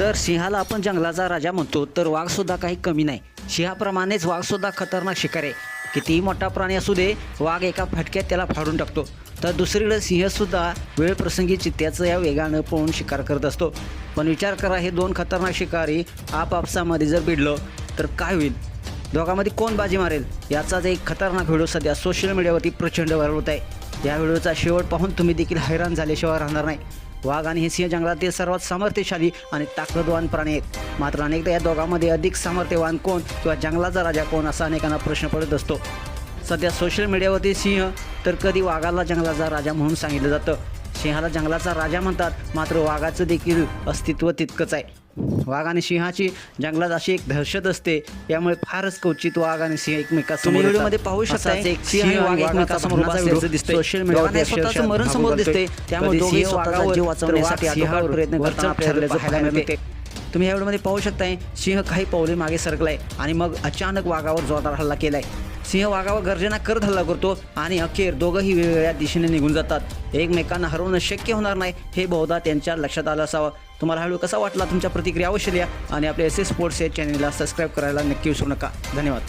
जर सिंहाला आपण जंगलाचा राजा म्हणतो तर वाघसुद्धा काही कमी नाही. सिंहाप्रमाणेच वाघसुद्धा खतरनाक शिकार आहे. कितीही मोठा प्राणी असू दे वाघ एका फटक्यात त्याला फाडून टाकतो. तर दुसरीकडे सिंहसुद्धा वेळप्रसंगी चित्त्याचं या वेगानं पळून शिकार करत असतो. पण विचार करा हे दोन खतरनाक शिकारी आपापसामध्ये जर भिडलं तर काय होईल? दोघांमध्ये कोण बाजी मारेल? याचाच एक खतरनाक व्हिडिओ सध्या सोशल मीडियावरती प्रचंड व्हायरल होत आहे. या व्हिडिओचा शेवट पाहून तुम्ही देखील हैराण झाल्याशिवाय राहणार नाही. वाघ आणि हे सिंह जंगलातील सर्वात सामर्थ्यशाली आणि ताकदवान प्राणी आहेत. मात्र अनेकदा या दोघांमध्ये अधिक सामर्थ्यवान कोण किंवा जंगलाचा राजा कोण असा अनेकांना प्रश्न पडत असतो. सध्या सोशल मीडियावरती सिंह तर कधी वाघाला जंगलाचा राजा म्हणून सांगितलं जातं. सिंहाला जंगलाचा राजा म्हणतात मात्र वाघाचं देखील अस्तित्व तितकंच आहे. वाघ आणि सिंहाची जंगलात अशी एक दहशत असते. त्यामुळे फारच क्वचित वाघ आणि सिंह एकमेकासमोर. व्हिडिओमध्ये पाहू शकता, एक सिंह वाघ एकमेकासमोर दिसतंय. सोशल दोघांनाही मीडियावरती स्वतःचं मरण समोर. दिसते त्यामुळे स्वतःचा वाघावर जीव वाचवण्यासाठी आटोकावर प्रयत्न करताना ठरल्याचं पाहायला मिळते. तुम्ही या व्हिडिओमध्ये पाहू शकताय सिंह काही पावले मागे सरकलाय आणि मग अचानक वाघावर जोरदार हल्ला केलाय. सिंह वाघावर गर्जना करत हल्ला करतो आणि अखेर दोघंही वेगवेगळ्या दिशेने निघून जातात. एकमेकांना हरवणं शक्य होणार नाही हे बहुधा त्यांच्या लक्षात आलं असावं. तुम्हाला हळू कसा वाटला? तुमच्या प्रतिक्रिया अवश्य द्या आणि आपल्या एस एस स्पोर्ट्स या चॅनलला सबस्क्राईब करायला नक्की विसरू नका. धन्यवाद.